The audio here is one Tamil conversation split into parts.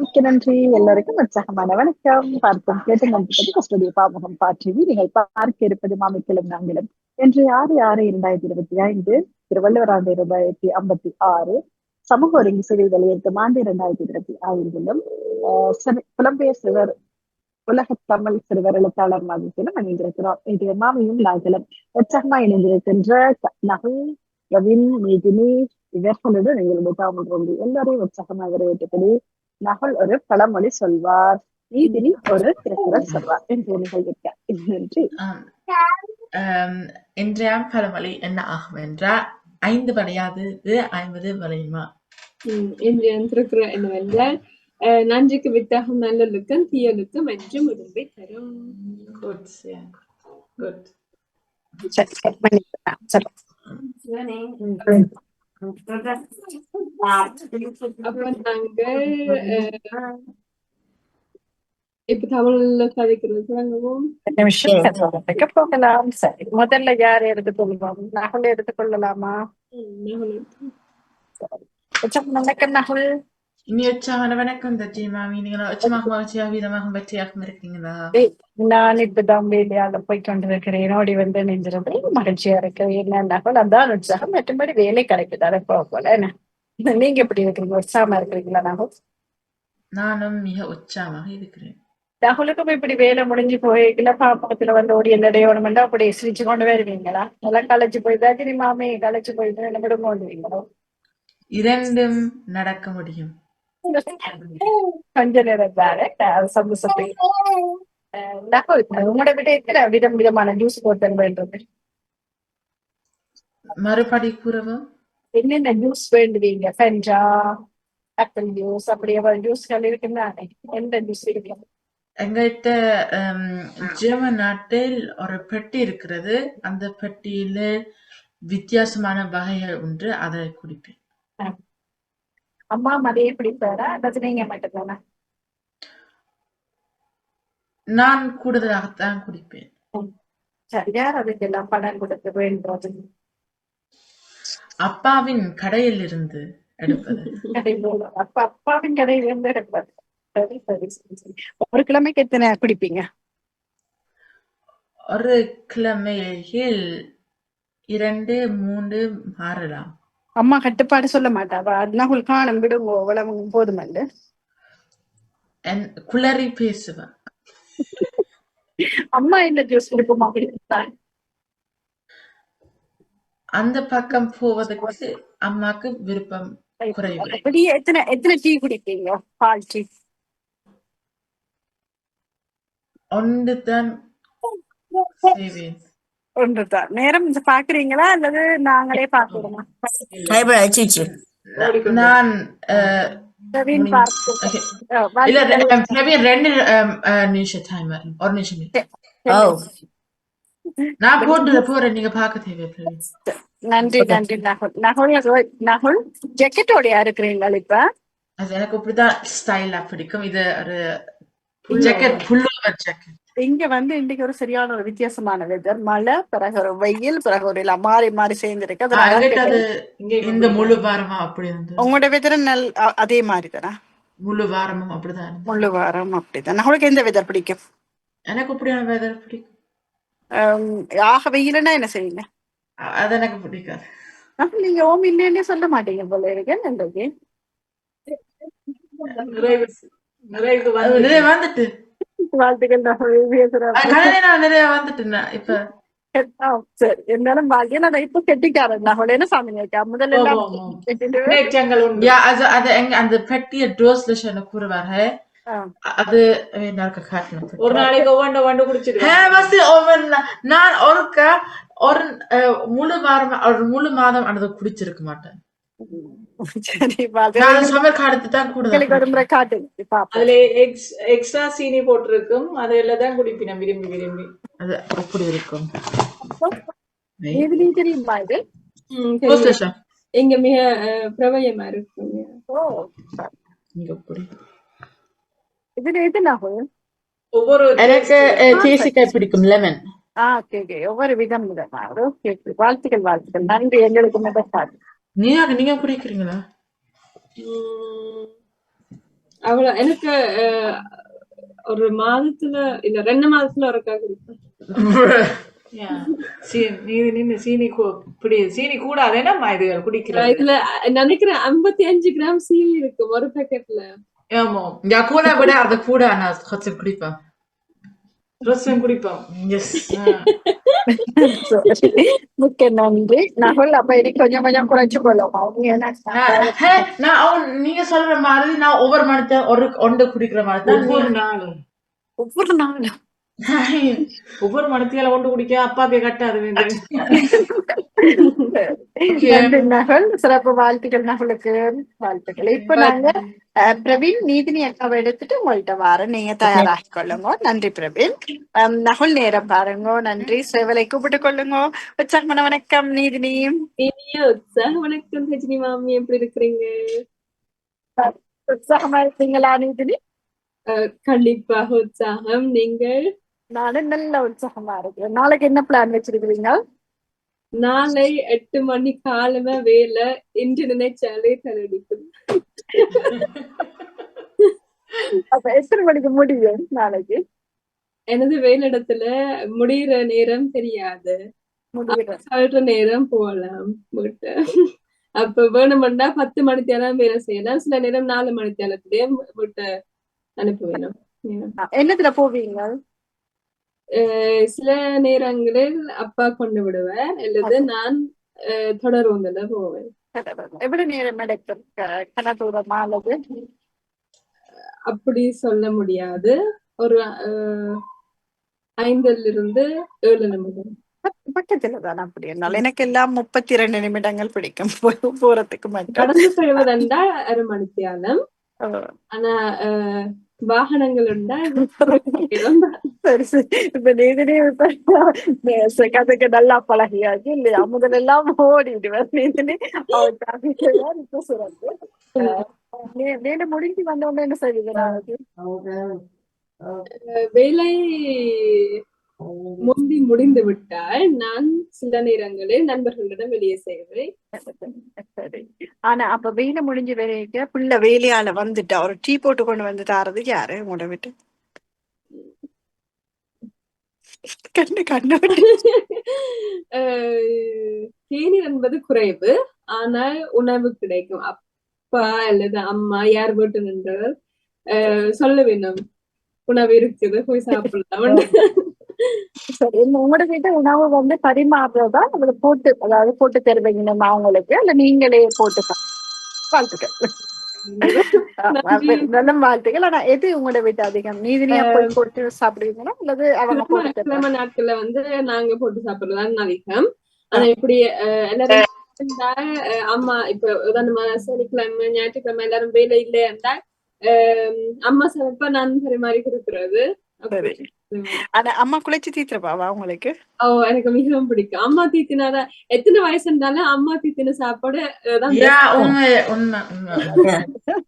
மிக்க நன்றி. எல்லோருக்கும் உற்சாகமான வணக்கம். பார்ப்போம். கேட்டு நன்றி கஸ்டோடிய பாமுகம் பாற்றிவி நீங்கள் பார்க்க இருப்பது மாமிக்கலும் நாங்களும் இன்று ஆறு ஆறு இரண்டாயிரத்தி இருபத்தி ஐந்து திருவள்ளுவர் ஆண்டு இரண்டாயிரத்தி ஐம்பத்தி ஆறு சமூக ஒருங்கி சேவை வெளியேற்றும் ஆண்டு இரண்டாயிரத்தி இருபத்தி ஐந்திலும் புலம்பெயர் சிறுவர் உலக தமிழ் சிறுவர் எழுத்தாளர் மாதத்திலும் இணைந்திருக்கிறோம் இது மாமியும் நாங்களும் உற்சாகமா இணைந்திருக்கின்ற க- நகுல் ரவின் மேதினி இவர்களுடன் எங்களுடைய தாமல் எல்லாரையும் உற்சாகமாக வரவேற்றபடி நகுல் ஒரு பழமொழி சொல்வார். நீதினி ஒரு திருக்குறள் சொல்வார். என்று நிகழ்விக்க நன்றி. இன்றைய பழமொழி என்ன ஆகும் என்றால் ஐந்து வளையாது ஐம்பது வளையுமா? உம் இன்றைய திருக்குற என்னவென்றால் அஹ், நன்றிக்கு வித்தகம் நல்லலுக்கும் தீயலுக்கும் மற்றும் உடம்பை தரும். Gut, அப்ப நாங்க இப்ப தமிழ்ல ஒரு நிமிஷம் சரி முதல்ல யார் எடுத்துக்கொள்வோம் நகுல் எடுத்துக்கொள்ளலாமா நகுல். நகுல் உற்சாகமான வணக்கம் தஜி மாமி. நீங்கள் மகிழ்ச்சியாக வீதமாக வெற்றியாக இருக்கிறீங்களா? நான் இப்பதான் வேலையால போய் கொண்டிருக்கிறேன். ஓடி வந்து நின்றது மகிழ்ச்சியா இருக்கிறேன் என்ன நகுல்? அதான் உற்சாகம். மற்றபடி வேலை கிடைக்குது. அதை போக போல என்ன? நீங்க எப்படி இருக்கிறீங்க? உற்சாகமா இருக்கிறீங்களா நகுல்? நானும் மிக உற்சாகமாக இருக்கிறேன். நகுலுக்கும் இப்படி வேலை முடிஞ்சு போய்க்கல பாப்பகத்துல வந்து ஓடி என்னடையோணுமெண்டா அப்படி சிரிச்சு கொண்டு வருவீங்களா? எல்லாம் களைச்சு போய் ரஜினி மாமே போயிட்டு என்ன விட கொண்டுவீங்களோ இரண்டும் நடக்க முடியும். கொஞ்ச நேரம் தானே நகுல் உங்களோட விட எத்தனை விதம் விதமான ஜூஸ் போட்டல் வேண்டது மறுபடி கூறவும் என்னென்ன ஜூஸ் வேண்டுவீங்க? ஃபென்ஜா ஆப்பிள் ஜூஸ் அப்படி ஜூஸ்கள் இருக்குன்னானே எந்த ஜூஸ் இருக்கு? எங்கள்கிட்ட ஹம், ஜெர்மன் நாட்டில் ஒரு பெட்டி இருக்கிறது. அந்த பெட்டியில வித்தியாசமான வகைகள் உண்டு. அதை குடிப்பேன். அம்மா மதையே பிடிப்பாரா? அல்லது நீங்க மட்டும்தானா நான் கூடுதலாகத்தான் குடிப்பேன். சரி யார் அதுக்கெல்லாம் பணம் கொடுக்க வேண்டது அப்பாவின் கடையில் இருந்து எடுப்பது அப்ப அப்பாவின் கடையில இருந்து சரி சரி சரி. ஒரு கிழமைக்கு எத்தனை குடிப்பீங்க? ஒரு கிழமையில் இரண்டு மூன்று மாறலாம். அம்மா கட்டுப்பாடு சொல்ல மாட்டாவா நகுல் காணும் விடுங்கோ உழவு போதுமல்ல என் குளறி பேசுவேன் அம்மா என்ன ஜூஸ் குடிப்போமா குடிப்பாங்க அந்த பக்கம் போவதற்கு அம்மாக்கு விருப்பம் குறைவு எத்தனை எத்தனை டீ குடிப்பீங்க? பால் டீ ஒன்று தான் செய்வேன். ஒன்றுதான் நேரம் பாக்குறீங்களா? அல்லது நாங்களே பாக்குறோமா நான் ரெண்டு நிமிஷம் ஒரு நிமிஷம் நான் போட்டு போறேன் நீங்க பார்க்க தேவை நன்றி நன்றி நகுல். நகுல் நகுல் ஜெக்கெட்டோடயா இருக்கிறீங்களா இப்ப? அது எனக்கு இப்படிதான் ஸ்டைலா பிடிக்கும். இது ஒரு ஜாக்கெட் புல்லோவர் ஜாக்கெட் இங்க வந்து இன்னைக்கு ஒரு சரியான ஒரு வித்தியாசமான வெதர் மழை பிறகு ஒரு வெயில் பிறகு ஒரு இல்ல மாறி மாறி சேர்ந்திருக்கு. அது. இந்த முழு வாரமா அப்படி உங்களோட வெதர் நல் அதே மாதிரி தானே? முழு வாரமும் அப்படிதான் முழு வாரம் அப்படிதான். நகுலுக்கு எந்த வெதர் பிடிக்கும்? எனக்கு அப்படியான வெதர் பிடிக்கும். ஆக வெயிலுன்னா என்ன செய்யுங்க அது எனக்கு பிடிக்காது. அப்ப நீங்க ஓம் இல்லைன்னே சொல்ல மாட்டீங்க போல இருக்கு. என்னது நிறைவு நிறைவு வந்துட்டு. வாழ்த்துக்கள் நான் நிறைய வந்துட்டேன் இப்ப. சரி. இருந்தாலும் பாக்கியம். நான் இப்ப கெட்டிக்காரன். நகுல் என்ன சாமி முதல்ல அந்த பெட்டிய டோஸ்ல கூறுவாரு. அது எனக்கு காட்டணும் ஒரு நாளைக்கு ஒவ்வொன்று ஒன்று குடிச்சிருக்கேன் நான் ஒருக்க ஒரு முழு வாரம் ஒரு முழு மாதம் அது குடிச்சிருக்க மாட்டேன். சரி உங்களுக்கு ஒரு முறை காட்டு. பாப்போம். அதுல எக்ஸ் எக்ஸ்ட்ரா சீனி போட்டிருக்கும். அதெல்லாம் தான் குடிப்பினேன் விரும்பி விரும்பி. அது அப்படி இருக்கும்? தெரியுமா இது? மிக பிரபயமா இங்க அப்படி இதுல எது ஒவ்வொரு எனக்கு பிடிக்கும் லெமன். ஆ ஓகே ஓகே. ஒவ்வொரு விதம் விதமா ஓகே வாழ்த்துக்கள் வாழ்த்துக்கள். நன்றி. எங்களுக்கு முதல் நீங்க நீங்க குடிக்கிறீங்களா? அவ்வளவு எனக்கு ஒரு மாதத்துல இல்ல ரெண்டு மாதத்துல ஒருக்கா குடிப்பேன். சீனி கூடாது. இதுல நினைக்கிறேன் ஐம்பத்தி அஞ்சு கிராம் சீனி இருக்கு ஒரு பேக்கெட்ல ஆமா. Ja, கூட விட அது கூட நான் குடிப்பேன். ரசம் குடிப்போம் எஸ் மிக்க நன்றி நகுல் அப்ப இன்னைக்கு கொஞ்சம் கொஞ்சம் குறைச்சு கொள்ளுவோம் ஏன்னா நான் அவன் நீங்க சொல்ற மாதிரி நான் ஒவ்வொரு மணத்தை ஒரு ஒன்று குடிக்கிற மாதிரி ஒவ்வொரு நாளும் ஒவ்வொரு நாளும் ஒவ்வொரு மணத்தியால கொண்டு குடிக்க அப்பாக்கு கட்டாது நகுல் சிறப்பு வாழ்த்துக்கள் நகுலுக்கு வாழ்த்துக்கள். இப்ப நாங்க பிரவீன் நீதினி அக்காவை எடுத்துட்டு உங்கள்ட்ட வர நீங்க தயாராகி கொள்ளுங்க நன்றி பிரவீன். நகுல் நேரம் பாருங்க. நன்றி. சேவலை கூப்பிட்டு கொள்ளுங்க. உற்சாகமான வணக்கம் நீதினி. உற்சாக வணக்கம் ரஜினி மாமி. எப்படி இருக்கிறீங்க? உற்சாகமா இருக்கீங்களா நீதினி? கண்டிப்பாக உற்சாகம். நீங்கள்? நானும் நல்ல உற்சாகமா இருக்கேன் நாளைக்கு என்ன பிளான் வச்சிருக்கீங்க நாளை எட்டு மணி காலமே வேலை. இன்று நினைச்சாலே தலையடிக்கும். அப்ப எத்தனை மணிக்கு முடியும் நாளைக்கு? எனது வேலையிடத்துல முடியிற நேரம் தெரியாது. சொல்ற நேரம் போகலாம் அப்ப வேணுமெண்டா பத்து மணி தேரம் வேலை செய்யலாம். சில நேரம் நாலு மணி தேரத்திலேயே விட்டு அனுப்ப வேணும். என்னத்துல போவீங்க? சில நேரங்களில் அப்பா கொண்டு விடுவார் அல்லது நான் அஹ் தொடர்வதில் போவேன். எவ்வளவு நேரம் எடுக்கும்? க- கனதூரமா அல்லது? அப்படி சொல்ல முடியாது. ஒரு ஐந்தில் இருந்து ஏழு நிமிடம். பக்க- பக்கத்துல தான் அப்படி என்னால் எனக்கு எல்லாம் முப்பத்தி ரெண்டு நிமிடங்கள் பிடிக்கும். போறதுக்கு மட்டும். கடந்து செல்வதெண்டா அரை மணித்தியாலம் ஆனா அஹ், வாகனங்கள் உண்டா? சரி சரி. இப்ப நீதினே கதைக்கு நல்லா பழகியாச்சு இல்லையா? முதல்ல எல்லாம் ஓடிடுவேன் நீதினே அவர் தான் இப்ப நீங்க முடிஞ்சு வந்த உடனே என்ன செய்வீங்க? வேலை முந்தி முடிந்து விட்டால் நான் சில நேரங்களில் நண்பர்களிடம் வெளியே செய்வேன் ஆனா அப்ப வெயில முடிஞ்சு வரைக்க புள்ள வேலையால வந்துட்டா ஒரு டீ போட்டு கொண்டு வந்து தாரது யாரு? உங்களோட விட்டு? கண்ணு கண்ணு தேநீர் என்பது குறைவு ஆனால் உணவு கிடைக்கும். அப்பா அல்லது அம்மா யார் வீட்டு நின்று அஹ், சொல்ல வேண்டும். உணவு இருக்குது போய் சாப்பிடலாம். சரி உங்களோட வீட்டு உணவு வந்து பரிமாறுறதா? அதுல போட்டு அதாவது போட்டு தருவீங்க நம்ம அவங்களுக்கு? இல்ல நீங்களே போட்டு வாழ்த்துக்கள். நல்ல வாழ்த்துக்கள். ஆனா எது உங்களோட வீட்டு அதிகம்? நீதினியா போய் போட்டு சாப்பிடுவீங்களா? அல்லது அவங்க போட்டு நாட்கள்ல வந்து நாங்க போட்டு சாப்பிடுறதுதான் அதிகம் ஆனா இப்படி எல்லாரும் இருந்தா, அம்மா இப்ப உதாரணமா சனிக்கிழமை ஞாயிற்றுக்கிழமை எல்லாரும் வேலை இல்லையா அம்மா சமைப்பா நான் பரிமாறி கொடுக்கறது. ஆனா அம்மா குளிச்சு தீத்துறப்பாவா உங்களுக்கு. ஓ எனக்கு மிகவும் பிடிக்கும். அம்மா தீத்தினாதான் எத்தனை வயசு இருந்தாலும் அம்மா தீத்தின சாப்பாடு அஹ், தான் யா உண்மை உண்மை உண்மை.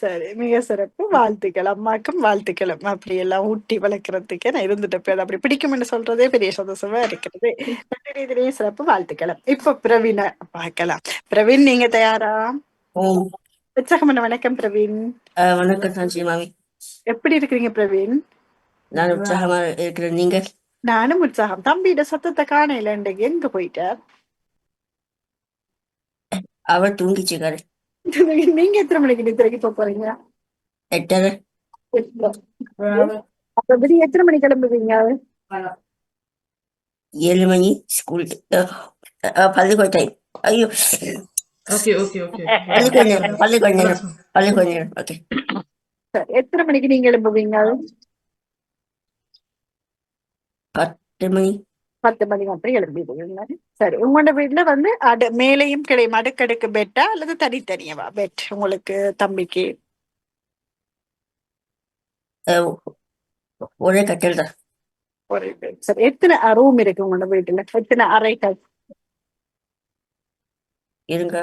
சரி மிக சிறப்பு. வாழ்த்துக்கள். அம்மாக்கும் வாழ்த்துக்களும். அப்படி எல்லாம் ஊட்டி வளர்க்கறதுக்கு நான் இருந்துட்டு போய் அப்படி பிடிக்கும்னு சொல்றதே பெரிய சந்தோஷமா இருக்கிறது. நன்றி சிறப்பு. வாழ்த்துக்களும் இப்ப பிரவீனை பார்க்கலாம். பிரவீன் நீங்க தயாரா? ஓம் உற்சாகமான வணக்கம் பிரவீன் அஹ் வணக்கம் சாஞ்சி மாமி எப்படி இருக்கிறீங்க பிரவீன் நான் உற்சாகமா இருக்கிறேன் நீங்க நானும் உற்சாகம் தம்பியோட சத்தத்தை காணையில இன்றைக்கு எங்க போயிட்டார் அவர் தூங்கிச்சுக்காரு நீங்க எத்தனை மணிக்கு நித்திரைக்கு போக போறீங்க எட்டரை அப்ப விடிய எத்தனை மணி கிளம்புவீங்க ஏழு மணி ஸ்கூல் பள்ளிக்கூட டைம் ஐயோ ஓகே ஓகே ஓகே பள்ளிக்கூட நேரம் பள்ளிக்கூட நேரம் பள்ளிக்கூட நேரம் ஓகே எத்தனை மணிக்கு நீங்க எழும்புவீங்க பத்து மணி. பத்து மணி அப்படி எழுப்பிடுவீங்க சரி உங்களோட வீட்டுல வந்து அடு மேலையும் கிடையும் அடுக்கடுக்கு பெட்டா அல்லது தனித்தனியவா பெட் உங்களுக்கு தம்பிக்கு. ஒரே கட்டில் தான். ஒரு. சரி எத்தனை ரூம் இருக்கு உங்களோட வீட்டுல? எத்தனை அறைகள்? இருங்க.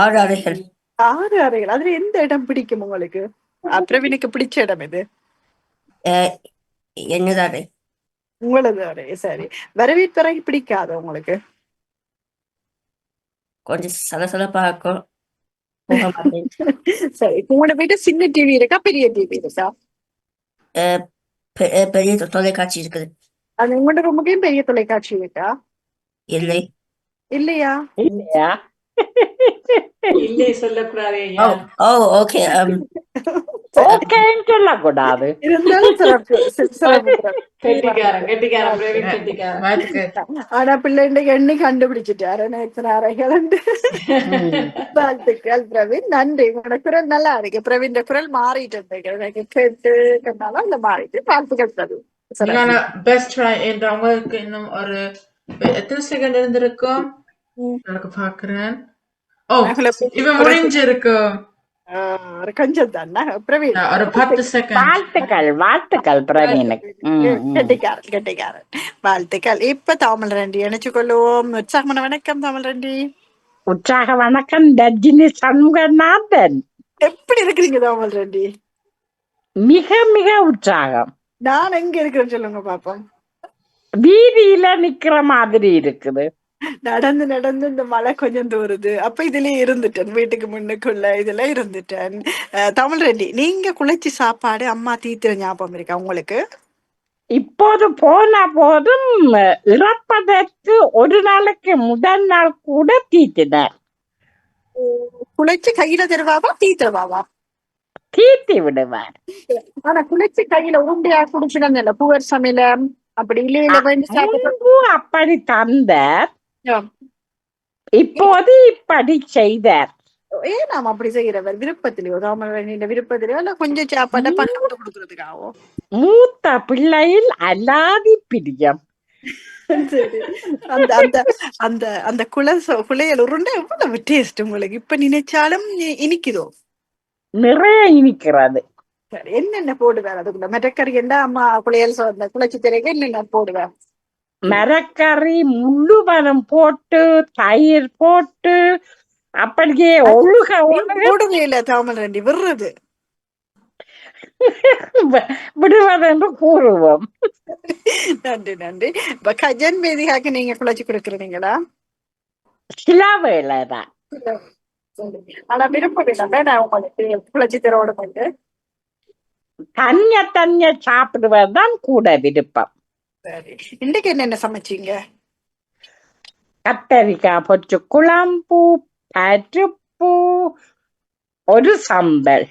ஆறு அறைகள். ஆறு அறைகள். அதுல எந்த இடம் பிடிக்கும் உங்களுக்கு? பிரவீனுக்கு பிடிச்ச இடம் இது அஹ் என்னது அறை உங்களது சரி வரவேற்பறை பிடிக்காது உங்களுக்கு? கொஞ்சம் சலசலப்பாக்கும் போக மாட்டேன் சரி உங்களோட வீட்டு சின்ன டிவி இருக்கா பெரிய டிவி இருக்கா? பெரிய தொலைக்காட்சி இருக்குது. அது உங்களோட ரொம்பக்கையும் பெரிய தொலைக்காட்சி இருக்கா? இல்லை. இல்லையா? இல்லையா? இல்லை சொல்லக்கூடாதே ஓ ஓகே ஓகேன்னு சொல்லக்கூடாது ஆனா பிள்ளைண்ட எண்ணி கண்டுபிடிச்சிட்டாரு அறைகள் வாழ்த்துக்கள் பிரவீன் நன்றி உங்களோட குரல் நல்லா இருக்கு பிரவீன் குரல் மாறிட்டு இருந்தது எனக்கு கேட்டு கண்டாலும் அந்த மாறிட்டு வாழ்த்துக்கள் பிரவீன் பெஸ்ட் உங்களுக்கு இன்னும் ஒரு எத்தனை செகண்ட் இருந்திருக்கும். எனக்கு பாக்குறேன் ஆஹ், ஒரு கொஞ்சம் பிரவீன். ஒரு பத்து செகண்ட் வாழ்த்துக்கள் வாழ்த்துக்கள் பிரவீனுக்கு. கெட்டிக்காரன் கெட்டிக்காரன் வாழ்த்துக்கள். இப்ப தாமல் ரெண்டி இணைச்சு உற்சாகமான வணக்கம் தாமல் ரெண்டி உற்சாக வணக்கம் ரஜினி சண்முகநாதன். எப்படி இருக்கிறீங்க தாமல் ரெண்டி மிக மிக உற்சாகம். நான் எங்க இருக்கிறேன்னு சொல்லுங்க பாப்போம். வீதியில நிக்கிற மாதிரி இருக்குது. நடந்து நடந்து இந்த மழை கொஞ்சம் தூருது. அப்ப இதுலயே இருந்துட்டேன். வீட்டுக்கு முன்னுக்குள்ள இதுல இருந்துட்டேன். தமிழ் ரெட்டி நீங்க குளிச்சு சாப்பாடு அம்மா தீத்துற ஞாபகம் இருக்கா உங்களுக்கு? இப்போது போன போதும். இறப்பதற்கு ஒரு நாளைக்கு முதல் நாள் கூட தீட்டினார் குளிச்சு கையில தருவாவா தீத்துறவாவா? தீட்டி விடுவார். ஆனா குளிச்சு கையில உருண்டையா குடிச்சுதான் பூவர் சமையல? அப்படி இல்லையில அப்படி தந்தார் ஆம். இப்போது இப்படி செய்தார். ஏன் நாம அப்படி செய்யறவர் விருப்பத்திலயோ ரெண்டின விருப்பத்திலயோ இல்ல கொஞ்சம் சாப்பாட்டை பகிர்ந்து கொடுக்கறதுக்காகவோ. மூத்த பிள்ளையில் அலாதி பிரியம். அந்த அந்த அந்த அந்த குல குளையல் உருண்டை எவ்வளவு டேஸ்ட் உங்களுக்கு? இப்ப நினைச்சாலும் இனிக்குதோ? நிறைய இனிக்கிறது. என்னென்ன போடுவேன் அதுக்குள்ள? மெட்டக்கறி என்ன? அம்மா குளையல் குளச்சி திரைக்கு என்னென்ன போடுவேன் மரக்கறி முள்ளுவனம் போட்டு தயிர் போட்டு அப்படியே ஒழுக போடுவே இல்ல தாமல் ரெண்டி விடுறது. விடுவதென்று கூறுவோம். நன்றி நன்றி. இப்ப கஜன் வேதிகாக்கு நீங்க குளச்சி கொடுக்குறீங்களா? சில வேளைதான் ஆனா விருப்பம் இல்லை நான் உங்களுக்கு குளச்சி திரோட தனிய தனிய சாப்பிடுவதுதான் கூட விருப்பம். சரி. இன்னைக்கு என்னென்ன சமைச்சீங்க? கத்தரிக்காய் பொச்சு குழம்பு பருப்பு ஒரு சம்பல்.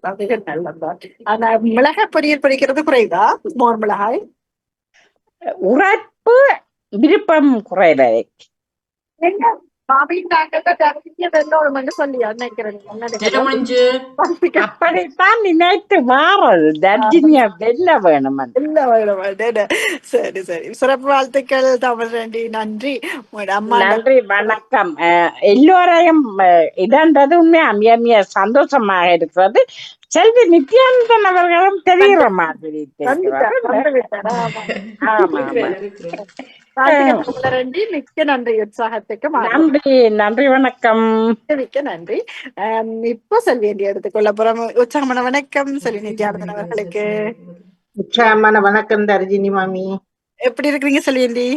அது நல்லதுதான். ஆனா மிளகாய் பொரியல் பொரிக்கிறது குறைதா மோர் மிளகாய்? உரைப்பு விருப்பம் குறைவதை. அப்படித்தான் நினைத்து வாரது தர்ஜினியா வெல்ல வேணும். சரி சரி. சிறப்பு வாழ்த்துக்கள் தமிழ் ரெண்டி நன்றி நன்றி வணக்கம். எல்லோரையும் இதன்றது உண்மை. மிக மிக சந்தோஷமாக இருக்கிறது. செல்வி நித்யானந்தன் அவர்களும் தெரிகிற மாதிரி. ஆமா. மிக்க நன்றி உற்சாகத்துக்கு. நன்றி நன்றி வணக்கம். மிக்க நன்றி. இப்போ செல்வி எடுத்துக்கொள்ள போறோம். உற்சாகமான வணக்கம் செல்வி நித்யானந்தன் அவர்களுக்கு உற்சாகமான வணக்கம் தர்ஜினி மாமி. எப்படி இருக்கிறீங்க செல்வியந்தி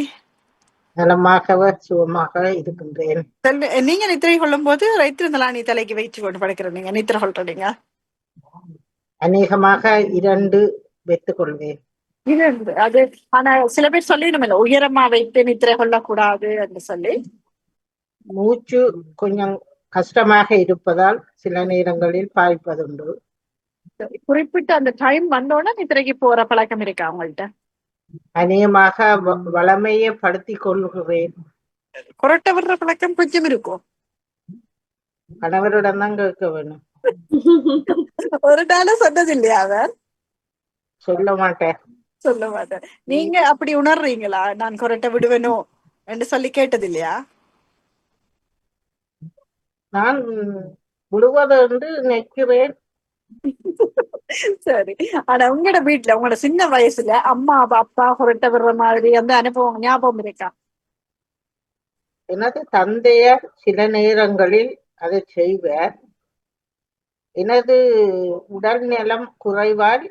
நலமாகவ சுகமாக இருக்கின்றேன். நீங்க நித்திரை கொள்ளும் போது ரைத்திருந்தலா நீ தலைக்கு வைத்து கொண்டு படுக்கிறீங்க நித்திரை கொள்றீங்க அநேகமாக இரண்டு வைத்துக் கொள்வேன். இது. அது ஆனா சில பேர் சொல்லிடணுமில்ல உயரமா வைத்து நித்திரை கொள்ளக்கூடாது என்று சொல்லி. மூச்சு கொஞ்சம் கஷ்டமாக இருப்பதால் சில நேரங்களில் பாய்ப்பதுண்டு. குறிப்பிட்ட அந்த டைம் வந்தோடனே நித்திரைக்கு போற பழக்கம் இருக்கா அவங்கள்ட்ட அநேகமாக வளமையை படுத்திக் கொள்கிறேன். கொரட்டை விடுற பழக்கம் கொஞ்சம் இருக்கும் கணவரிடம் தான் கேட்க வேணும். ஒரு நாளும் சொன்னது இல்லையா அவர்? சொல்ல மாட்டேன். சொல்ல மாட்டேன். நீங்க அப்படி உணர்றீங்களா? நான் கொரட்டை விடுவேனோ? என்று சொல்லி கேட்டது இல்லையா நான் விடுவது என்று நினைக்கிறேன். சரி. ஆனா உங்களோட வீட்டுல உங்களோட சின்ன வயசுல அம்மா அப்பா கொரட்டை விடுற மாதிரி அந்த அனுபவம் ஞாபகம் இருக்கா? எனது தந்தையர் சில நேரங்களில் அதை செய்வார். எனது உடல் நலம் குறைவால்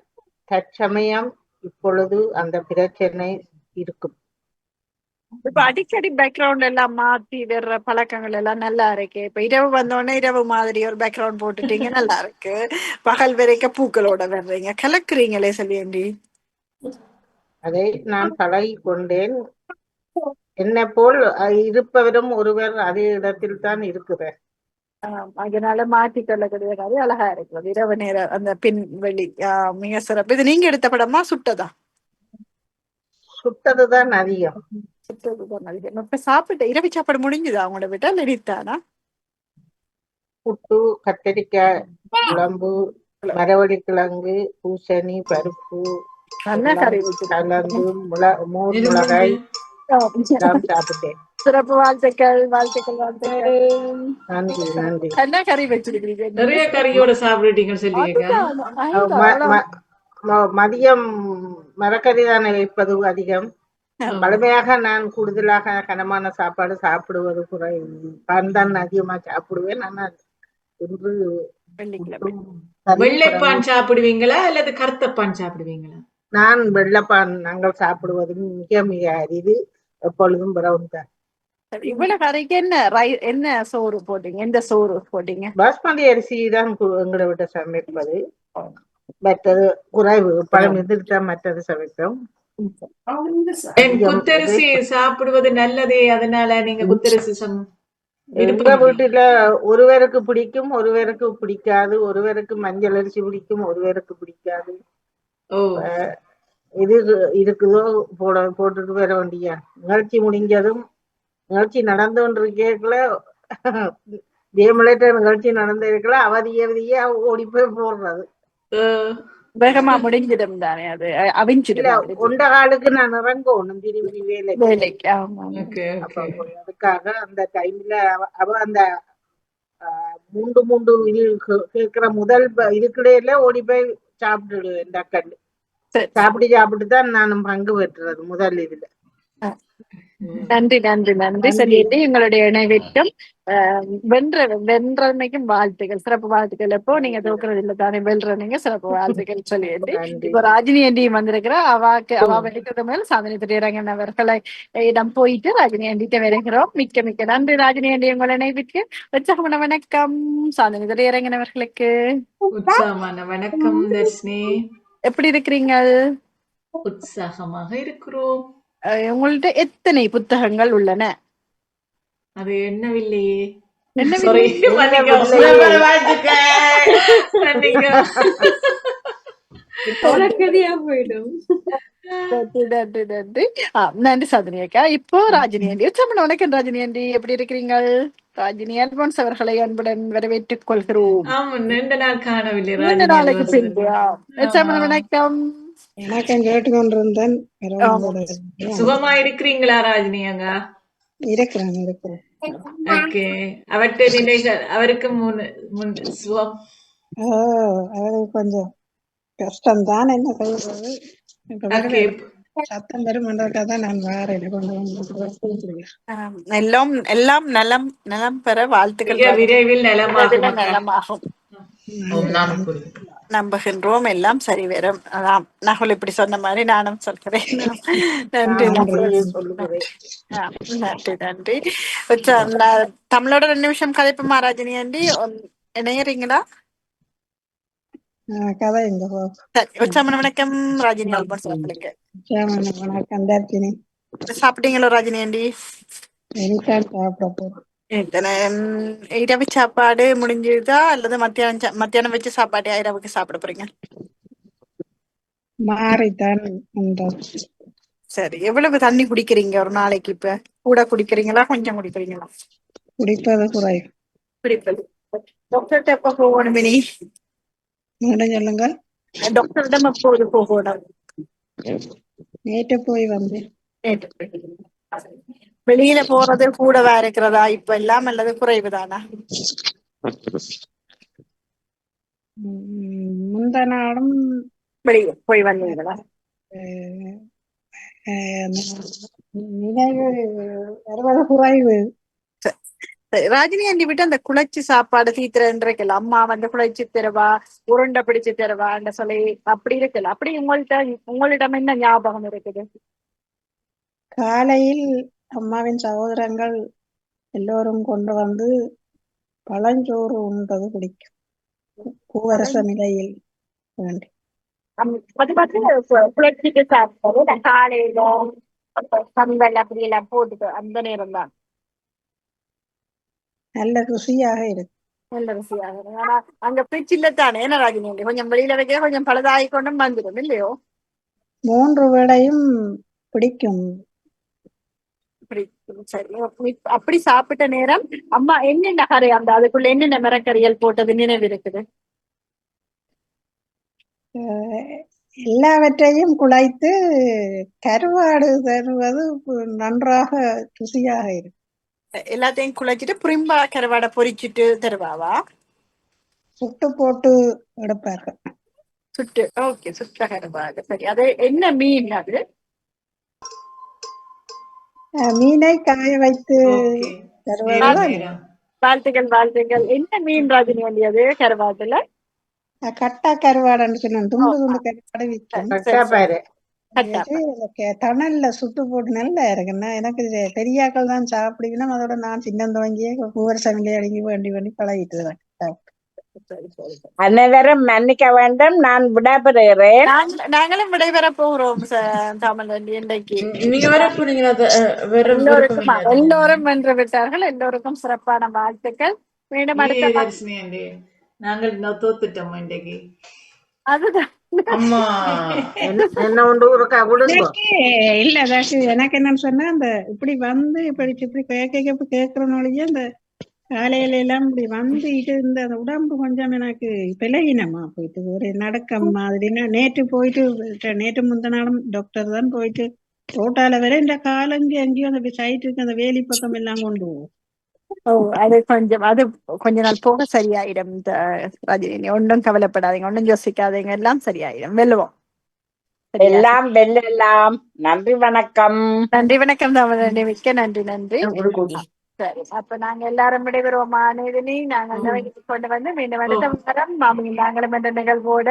தற்சமயம் இப்பொழுது அந்த பிரச்சனை இருக்கும். இப்ப அடிக்கடி பேக்ரவுண்ட் எல்லாம் மாத்தி வர்ற பழக்கங்கள் எல்லாம் நல்லா இருக்கு. இப்ப இரவு வந்தோடனே இரவு மாதிரி ஒரு பேக்ரவுண்ட் போட்டுட்டீங்க நல்லா இருக்கு. பகல் வரைக்கும் பூக்களோட வர்றீங்க. கலக்குறீங்களே சொல்லியண்டி அதை நான் பழகி கொண்டேன். என்னை போல் இருப்பவரும் ஒருவர் அதே இடத்தில் தான் இருக்கிறார். அதனால மாத்தி கொள்ளக்கூடிய கதை அழகா இருக்கிறது இரவு நேர அந்த பின் வெளி ஆஹ், மிக சிறப்பு. இது நீங்க எடுத்த படமா சுட்டதா? சுட்டதுதான் அதிகம். சுட்டதுதான் அதிகம். இப்ப சாப்பிட்ட இரவு சாப்பாடு முடிஞ்சுதா உங்களோட விட்டா நடித்தானா புட்டு கத்தரிக்காய் குழம்பு மரவள்ளி கிழங்கு பூசணி பருப்பு நல்லா எல்லாம் கறி வச்சு கலந்து முள மோர் மிளகாய் சாப்பிட்டேன். சிறப்பு வாழ்த்துக்கள் வாழ்த்துக்கள் வாழ்த்துக்கள். நன்றி என்ன கறி வச்சிருக்கீங்க நிறைய கறியோட ம- ம- மதியம் மரக்கறி தானே வைப்பது அதிகம்? பழமையாக நான் கூடுதலாக கனமான சாப்பாடு சாப்பிடுவது குறை தான் அதிகமா சாப்பிடுவேன். ஆனால் இன்று வெள்ளைப்பான் சாப்பிடுவீங்களா? அல்லது கருத்தப்பான் சாப்பிடுவீங்களா? நான் வெள்ளப்பான் நாங்கள் சாப்பிடுவது மிக மிக அரிது. எப்பொழுதும் பிரவுன் தான். இவ்வளவு கறிக்கு என்ன ரை என்ன சோறு போட்டீங்க? எந்த சோறு போட்டீங்க? பாஸ்மதி அரிசி தான் எங்களை விட சமைப்பது. மற்றது குறைவு. பழம் எதிர்த்தா மற்றது சமைப்போம். குத்தரிசி சாப்பிடுவது நல்லதே அதனால நீங்க குத்தரிசி எங்க வீட்டுல ஒருவருக்கு பிடிக்கும் ஒருவருக்கு பிடிக்காது. ஒருவருக்கு மஞ்சள் அரிசி பிடிக்கும் ஒருவருக்கு பிடிக்காது. இது இருக்குதோ போட போட்டுட்டு வர வேண்டியா நிகழ்ச்சி முடிஞ்சதும் நிகழ்ச்சி நடந்து கொண்டிருக்கல ஜெயமலேட்ட நிகழ்ச்சி நடந்திருக்கல அவதிய அவதிய ஓடி போய் போடுறது. வேகமா முடிஞ்சிடும் தானே அது? அவிஞ்சிடும் கொண்ட காலுக்கு நான் இறங்கணும் திரும்பி வேலைக்கு. அதுக்காக அந்த டைம்ல அவ அந்த ஆஹ், மூண்டு மூண்டு இது கே- கேக்குற முதல் இதுக்கிடையில ஓடி போய் சாப்பிட்டுடுவேன் டக்கண்டு. சாப்பிட்டு சாப்பிட்டு தான் நான் பங்கு பெற்றுறது முதல் இதுல. நன்றி நன்றி நன்றி. இது எங்களுடைய இணைவிற்கும் வென்ற வென்றமைக்கும் வாழ்த்துக்கள் சிறப்பு வாழ்த்துக்கள். எப்போ நீங்க தோக்குறது இல்ல தானே வெல்றீங்க சிறப்பு வாழ்த்துக்கள் சொல்லிட்டு. நன்றி. இப்போ ராஜினி ஆண்டியும் வந்திருக்கிறா. அவாக்கு அவ வெடிக்கிறது மேல் சாதனை திரையரங்கன் அவர்களை இடம் போயிட்டு ராஜினி ஆண்டிட்ட வருகிறோம். மிக்க மிக்க நன்றி ராஜினி ஆண்டி உங்கள் இணைவிற்கு உற்சாகமான வணக்கம். சாதனை திரையரங்கன் அவர்களுக்கு. உற்சாகமான வணக்கம் தர்ஷினி. எப்படி இருக்கிறீங்க உற்சாகமாக இருக்கிறோம். உங்கள்ட்ட எத்தனை புத்தகங்கள் உள்ளன? அது என்னவில்லையே நன்றி சாதனி அக்கா. இப்போ ராஜினி ஆண்டி உச்சமன வணக்கம் ராஜினி ஆண்டி எப்படி இருக்கிறீங்க ராஜினி அல்போன்ஸ் அவர்களை அன்புடன் வரவேற்றுக் கொள்கிறோம். ஆமா நீண்ட நாளைக்கு. பின்பு. உச்சமன வணக்கம். வணக்கம் கேட்டுக்கொண்டிருந்தேன். சுகமா இருக்கிறீங்களா ராஜினி அங்க? இருக்கிறேன் இருக்கிறேன். ஓகே. அவர்கிட்ட நிலைகள் அவருக்கு முன் முன் சுகம். அது கொஞ்சம் கஷ்டம் தான் என்ன வேற சத்தம் பெருமன்றதுக்காக தான் நான் வாரேன் கொண்டு வந்து ஆம், எல்லாம் எல்லாம் நலம் நலம் பெற வாழ்த்துக்கள். விரைவில் நலமாகும். நலமாகும். நம்புகின்றோம். எல்லாம் சரி வரும். அதான் நகுல் இப்படி சொன்ன மாதிரி நானும் சொல்கிறேன். நன்றி நன்றி. நன்றி நன்றி. உச்ச- நான் தமிழோட ரெண்டு நிமிஷம் கதைப்போமா ராஜினி ஆண்டி உம், இணையறீங்களா? கதை எங்க போ சரி உச்சாமன வணக்கம். ராஜினி அல்போன்ஸ் அவர்களுக்கு சேமன் வணக்கம் தர்த்தினி சாப்பிட்டீங்களோ ராஜினி ஆண்டி இனிதான் சாப்பிட போறோம். இத்தனை, இரவு சாப்பாடு முடிஞ்சுதா? அல்லது மத்தியானம் சா- மத்தியானம் வச்சு சாப்பாடு இரவுக்கு சாப்பிட போறீங்க? மாறித்தான் வந்தோம் சரி எவ்வளவு தண்ணி குடிக்கிறீங்க ஒரு நாளைக்கு இப்ப? கூட குடிக்கிறீங்களா? கொஞ்சம் குடிக்கிறீங்களா? குடிப்பது குறைவு குடிப்பது. டாக்டர்கிட்ட எப்ப போகணும் மினி? மீண்டும் சொல்லுங்க டாக்டரிடம் எப்போது போகணும்? நேற்று போய் வந்தேன். வெளியில போறது கூடவா இருக்கிறதா? இப்ப எல்லாம் அல்லது குறைவுதானா? முந்த வெளியே போய் வந்தீங்களா நினைவு வருவது குறைவு. ராஜினி ஆண்டி விட்டு அந்த குழைச்சி சாப்பாடு தீத்துறன்னு இருக்கல அம்மா வந்து குழைச்சி தருவா உருண்டை பிடிச்சு தருவான்னு சொல்லி அப்படி இருக்குல்ல அப்படி உங்கள்ட்ட உங்களிடம் என்ன ஞாபகம் இருக்குது? காலையில் அம்மாவின் சகோதரங்கள் எல்லோரும் கொண்டு வந்து பழஞ்சோறு உண்பது பிடிக்கும் பூவரச நிலையில் வேண்டி அது குளிச்சுட்டு சாப்பிட்டது. காலையில சம்பல் அப்படி எல்லாம் போட்டுட்டு அந்த நேரம் தான் நல்ல ருசியாக இருக்கு. நல்ல ருசியாக இருக்கும். ஆனா அங்க ஃப்ரிட்ஜ் இல்ல தானே என்ன ராஜினி கொஞ்சம் வெளியில வைக்க கொஞ்சம் பழுதாகி கொண்டும் வந்துடும் இல்லையோ? மூன்று வேளையும் பிடிக்கும். அப்படி சரி அப்படி- சாப்பிட்ட நேரம் அம்மா என்னென்ன கறி அந்த அதுக்குள்ள என்னென்ன மிரக்கறிகள் போட்டது நினைவு இருக்குது? எல்லாவற்றையும் குழைத்து கருவாடு தருவது நன்றாக ருசியாக இருக்கு. எல்லாத்தையும் குழைச்சிட்டு புரிம்பா கருவாடை பொரிச்சிட்டு தருவாவா? சுட்டு போட்டு எடுப்பார்கள். சுட்டு ஓகே சுட்ட கருவாடு. சரி அது என்ன மீன் அது? மீனை காய வைத்து வாழ்த்துக்கள் வாழ்த்துக்கள். என்ன மீன் ராஜினி வேண்டியது கருவாட்டுல? கட்டா கருவாடுன்னு சொன்னேன். துண்டு துண்டு கருவாடு விற்கும் தணல்ல சுட்டு போட்டு நல்லா இருக்குன்னா எனக்கு பெரியாக்கள் தான் சாப்பிடுவேன் அதோட நான் சின்ன துவங்கியே ஒவ்வொரு சமையலே அடங்கி வேண்டி வேண்டி பழகிட்டு தான். அனைவரும் மன்னிக்க வேண்டும். நான் விடைபெறுகிறேன். நாங்க- நாங்களும் விடைபெற போகிறோம் ச- தமிழ் இன்றைக்கு? எல்லோரும் வென்று விட்டார்கள். எல்லோருக்கும் சிறப்பான வாழ்த்துக்கள். மீண்டும் அடுத்த நாங்கள் இன்னும் தோத்துட்டோம் இன்றைக்கு. அதுதான். இல்ல எனக்கு என்னன்னு சொன்னா அந்த இப்படி வந்து இப்படி இப்படி கேட்க கேட்க கேட்கறனாலயே அந்த காலையில எல்லாம் இப்படி வந்து இது இந்த உடம்பு கொஞ்சம் எனக்கு பிளகினமா போயிட்டு. ஒரு நடக்கம் மாதிரினா நேற்று போயிட்டு நேற்று முந்தின நாளும் டாக்டர் தான் போயிட்டு. ரோட்டால வர இந்த காலங்கி அங்கேயும் அந்த சைட்டுக்கு அந்த வேலி பக்கம் எல்லாம் கொண்டு ஓ அது கொஞ்சம் அது கொஞ்ச நாள் போக சரியாயிடும். இந்த ரஜினி ஒன்றும் கவலைப்படாதீங்க ஒன்றும் யோசிக்காதீங்க. எல்லாம் சரியாயிடும். வெல்லுவோம்? எல்லாம் வெல்லெல்லாம். நன்றி வணக்கம். நன்றி வணக்கம் தமிழ் மிக்க நன்றி நன்றி. சரி அப்ப நாங்க எல்லாரும் விடைபெறுவோமா நேதினி? நாங்கள் கொண்டு வந்து மீண்டும் அடுத்த வாரம். நாங்களும் என்ற நிகழ்வோட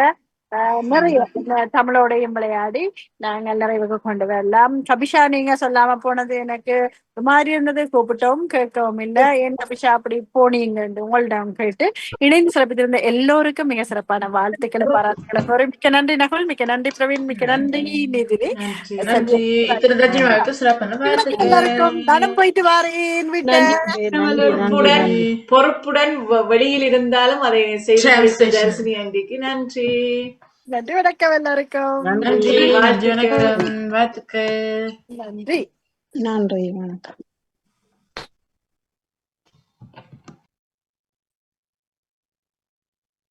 நிறைய தமிழோடையும் விளையாடி நாங்கள் நிறைவுக்கு கொண்டு வரலாம். கபிஷா நீங்க சொல்லாம போனது எனக்கு ஒரு மாதிரி இருந்தது. கூப்பிட்டவும் கேட்கவும் இல்லை. ஏன் கபிஷா அப்படி போனீங்க உங்களிடம் கேட்டு இணைந்து சிறப்பித்திருந்த எல்லோருக்கும் மிக சிறப்பான வாழ்த்துக்களை பாராட்டுகளை கூறி மிக்க நன்றி நகுல் மிக்க நன்றி பிரவீன் மிக்க நன்றி நிதினி எல்லாருக்கும் வாழ்த்துக்கள். நானும் போயிட்டு வாரேன் பொறுப்புடன் வெளியில் இருந்தாலும் அதை செய்து நன்றி. நன்றி வணக்கம் எல்லாருக்கும். நன்றி வாழ்த்துக்கள். நன்றி. நன்றி வணக்கம்.